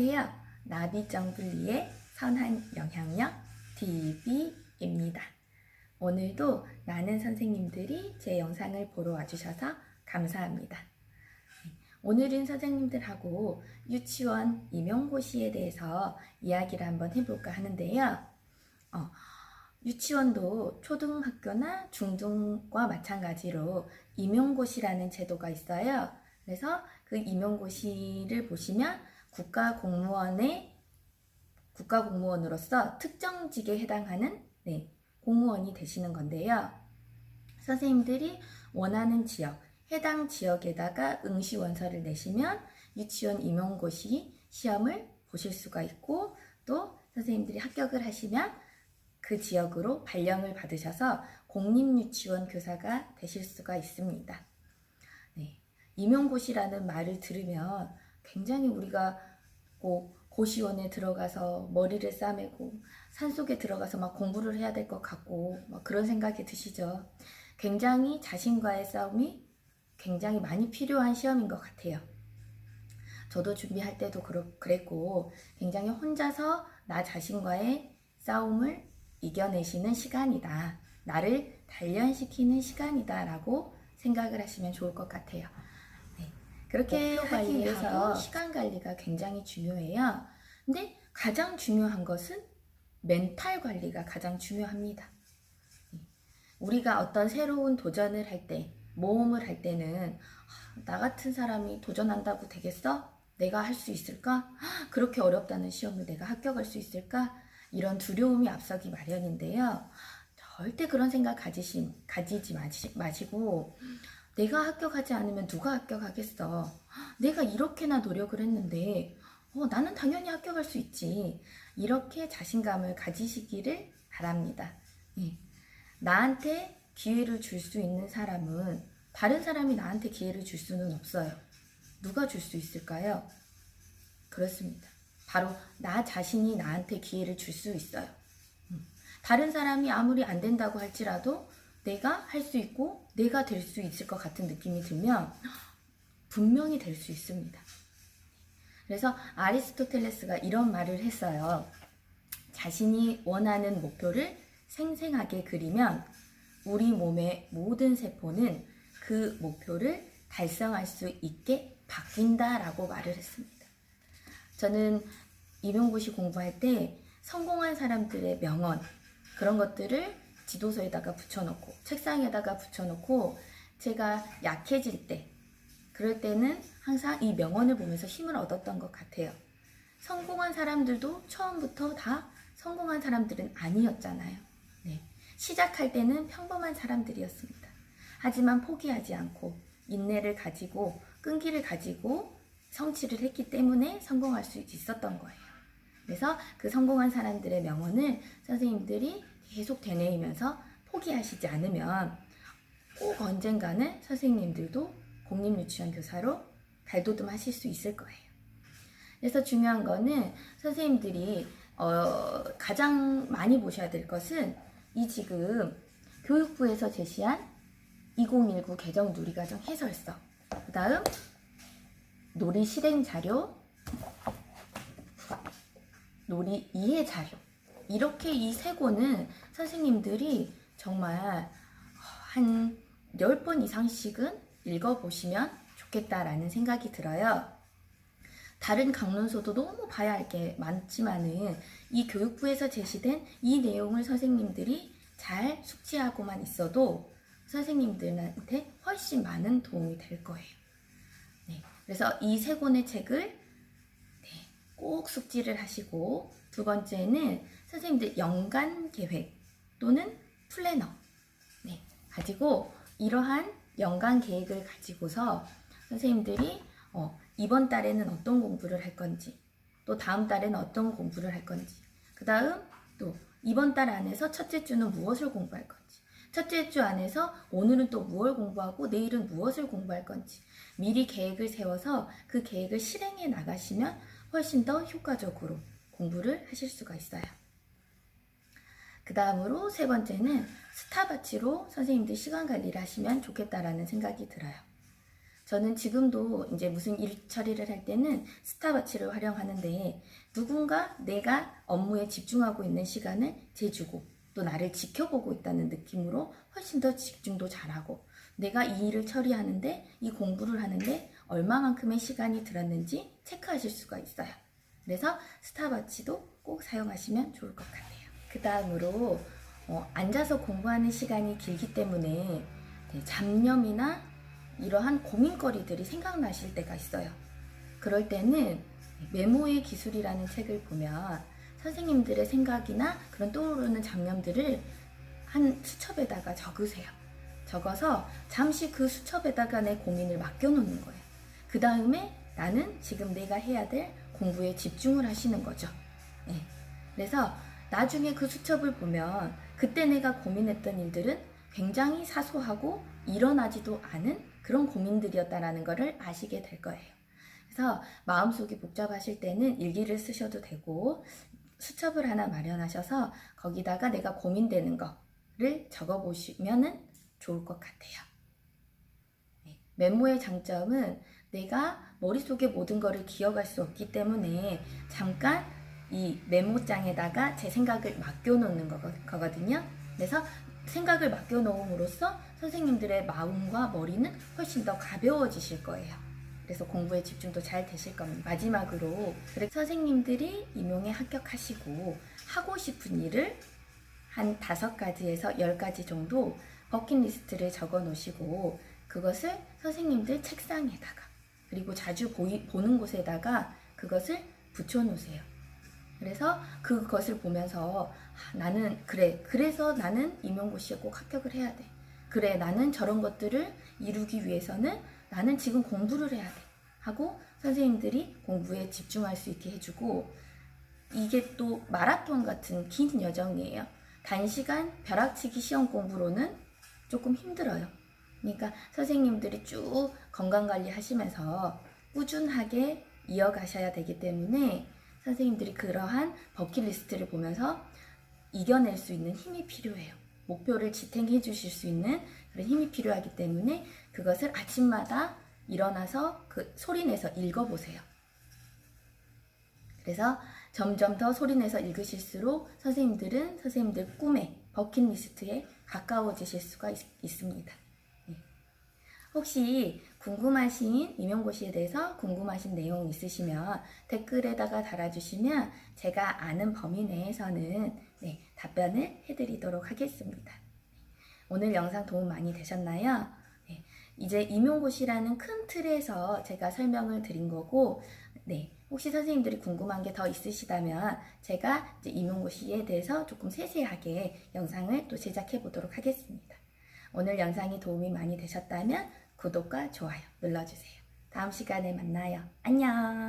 안녕하세요. 나비정블리의 선한 영향력 DB입니다. 오늘도 많은 선생님들이 제 영상을 보러 와주셔서 감사합니다. 오늘은 선생님들하고 유치원 임용고시에 대해서 이야기를 한번 해볼까 하는데요. 어, 유치원도 초등학교나 중등과 마찬가지로 임용고시라는 제도가 있어요. 그래서 그 임용고시를 보시면 국가 공무원의 국가 공무원으로서 특정직에 해당하는 네, 공무원이 되시는 건데요. 선생님들이 원하는 지역, 해당 지역에다가 응시 원서를 내시면 유치원 임용고시 시험을 보실 수가 있고 또 선생님들이 합격을 하시면 그 지역으로 발령을 받으셔서 공립유치원 교사가 되실 수가 있습니다. 네, 임용고시라는 말을 들으면 굉장히 우리가 꼭 고시원에 들어가서 머리를 싸매고 산속에 들어가서 막 공부를 해야 될 것 같고 막 그런 생각이 드시죠. 굉장히 자신과의 싸움이 굉장히 많이 필요한 시험인 것 같아요. 저도 준비할 때도 그랬고 굉장히 혼자서 나 자신과의 싸움을 이겨내시는 시간이다. 나를 단련시키는 시간이다 라고 생각을 하시면 좋을 것 같아요. 네. 그렇게 목표 하기 위해서 시간 관리가 굉장히 중요해요. 근데 가장 중요한 것은 멘탈 관리가 가장 중요합니다. 네. 우리가 어떤 새로운 도전을 할 때, 모험을 할 때는 하, 나 같은 사람이 도전한다고 되겠어? 내가 할 수 있을까? 하, 그렇게 어렵다는 시험을 내가 합격할 수 있을까? 이런 두려움이 앞서기 마련인데요. 절대 그런 생각 가지시, 가지지 마시, 마시고 내가 합격하지 않으면 누가 합격하겠어? 내가 이렇게나 노력을 했는데 어, 나는 당연히 합격할 수 있지. 이렇게 자신감을 가지시기를 바랍니다. 예. 나한테 기회를 줄 수 있는 사람은 다른 사람이 나한테 기회를 줄 수는 없어요. 누가 줄 수 있을까요? 그렇습니다. 바로 나 자신이 나한테 기회를 줄 수 있어요. 음. 다른 사람이 아무리 안 된다고 할지라도 내가 할 수 있고 내가 될 수 있을 것 같은 느낌이 들면 분명히 될 수 있습니다. 그래서 아리스토텔레스가 이런 말을 했어요. 자신이 원하는 목표를 생생하게 그리면 우리 몸의 모든 세포는 그 목표를 달성할 수 있게 바뀐다라고 말을 했습니다. 저는 임용고시 공부할 때 성공한 사람들의 명언 그런 것들을 지도서에다가 붙여놓고 책상에다가 붙여놓고 제가 약해질 때 그럴 때는 항상 이 명언을 보면서 힘을 얻었던 것 같아요. 성공한 사람들도 처음부터 다 성공한 사람들은 아니었잖아요. 네. 시작할 때는 평범한 사람들이었습니다. 하지만 포기하지 않고 인내를 가지고 끈기를 가지고 성취를 했기 때문에 성공할 수 있었던 거예요. 그래서 그 성공한 사람들의 명언을 선생님들이 계속 되뇌이면서 포기하시지 않으면 꼭 언젠가는 선생님들도 공립유치원 교사로 발돋움 하실 수 있을 거예요. 그래서 중요한 거는 선생님들이 어, 가장 많이 보셔야 될 것은 이 지금 교육부에서 제시한 2019 개정 누리과정 해설서 그 다음 놀이 실행 자료 놀이 이해 자료 이렇게 이 세 권은 선생님들이 정말 한 10번 이상씩은 읽어보시면 좋겠다라는 생각이 들어요. 다른 강론서도 너무 봐야 할 게 많지만은 이 교육부에서 제시된 이 내용을 선생님들이 잘 숙지하고만 있어도 선생님들한테 훨씬 많은 도움이 될 거예요. 네, 그래서 이 세 권의 책을 네, 꼭 숙지를 하시고 두 번째는 선생님들 연간 계획 또는 플래너. 네, 가지고 이러한 연간 계획을 가지고서 선생님들이 어, 이번 달에는 어떤 공부를 할 건지 또 다음 달에는 어떤 공부를 할 건지 그 다음 또 이번 달 안에서 첫째 주는 무엇을 공부할 건지 첫째 주 안에서 오늘은 또 무엇을 공부하고 내일은 무엇을 공부할 건지 미리 계획을 세워서 그 계획을 실행해 나가시면 훨씬 더 효과적으로 공부를 하실 수가 있어요. 그 다음으로 세 번째는 스타바치로 선생님들 시간 관리를 하시면 좋겠다라는 생각이 들어요. 저는 지금도 이제 무슨 일 처리를 할 때는 스타워치를 활용하는데 누군가 내가 업무에 집중하고 있는 시간을 재주고 또 나를 지켜보고 있다는 느낌으로 훨씬 더 집중도 잘하고 내가 이 일을 처리하는데 이 공부를 하는데 얼마만큼의 시간이 들었는지 체크하실 수가 있어요. 그래서 스타워치도 꼭 사용하시면 좋을 것 같아요. 그 다음으로 어, 앉아서 공부하는 시간이 길기 때문에 네, 잡념이나 이러한 고민거리들이 생각나실 때가 있어요. 그럴 때는 메모의 기술이라는 책을 보면 선생님들의 생각이나 그런 떠오르는 장면들을 한 수첩에다가 적으세요. 적어서 잠시 그 수첩에다가 내 고민을 맡겨놓는 거예요. 그 다음에 나는 지금 내가 해야 될 공부에 집중을 하시는 거죠. 예. 그래서 나중에 그 수첩을 보면 그때 내가 고민했던 일들은 굉장히 사소하고 일어나지도 않은 그런 고민들이었다라는 것을 아시게 될 거예요. 그래서 마음속이 복잡하실 때는 일기를 쓰셔도 되고 수첩을 하나 마련하셔서 거기다가 내가 고민되는 거를 적어 보시면은 좋을 것 같아요. 네, 메모의 장점은 내가 머릿속에 모든 것을 기억할 수 없기 때문에 잠깐 이 메모장에다가 제 생각을 맡겨놓는 거- 거거든요. 그래서 생각을 맡겨놓음으로써 선생님들의 마음과 머리는 훨씬 더 가벼워지실 거예요. 그래서 공부에 집중도 잘 되실 겁니다. 마지막으로 선생님들이 임용에 합격하시고 하고 싶은 일을 한 다섯 가지에서 열 가지 정도 버킷리스트를 적어 놓으시고 그것을 선생님들 책상에다가 그리고 자주 보이, 보는 곳에다가 그것을 붙여 놓으세요. 그래서 그것을 보면서 아, 나는 그래 그래서 나는 임용고시에 꼭 합격을 해야 돼. 그래 나는 저런 것들을 이루기 위해서는 나는 지금 공부를 해야 돼. 하고 선생님들이 공부에 집중할 수 있게 해주고 이게 또 마라톤 같은 긴 여정이에요. 단시간 벼락치기 시험 공부로는 조금 힘들어요. 그러니까 선생님들이 쭉 건강 관리 하시면서 꾸준하게 이어가셔야 되기 때문에 선생님들이 그러한 버킷리스트를 보면서 이겨낼 수 있는 힘이 필요해요. 목표를 지탱해 주실 수 있는 그런 힘이 필요하기 때문에 그것을 아침마다 일어나서 그 소리내서 읽어보세요. 그래서 점점 더 소리내서 읽으실수록 선생님들은 선생님들 꿈의 버킷리스트에 가까워지실 수가 있, 습니다 혹시 궁금하신 임용고시에 대해서 궁금하신 내용 있으시면 댓글에다가 달아주시면 제가 아는 범위 내에서는 네, 답변을 해드리도록 하겠습니다. 오늘 영상 도움 많이 되셨나요? 네, 이제 임용고시라는 큰 틀에서 제가 설명을 드린 거고, 네, 혹시 선생님들이 궁금한 게 더 있으시다면 제가 이제 임용고시에 대해서 조금 세세하게 영상을 또 제작해 보도록 하겠습니다. 오늘 영상이 도움이 많이 되셨다면 구독과 좋아요 눌러주세요. 다음 시간에 만나요. 안녕!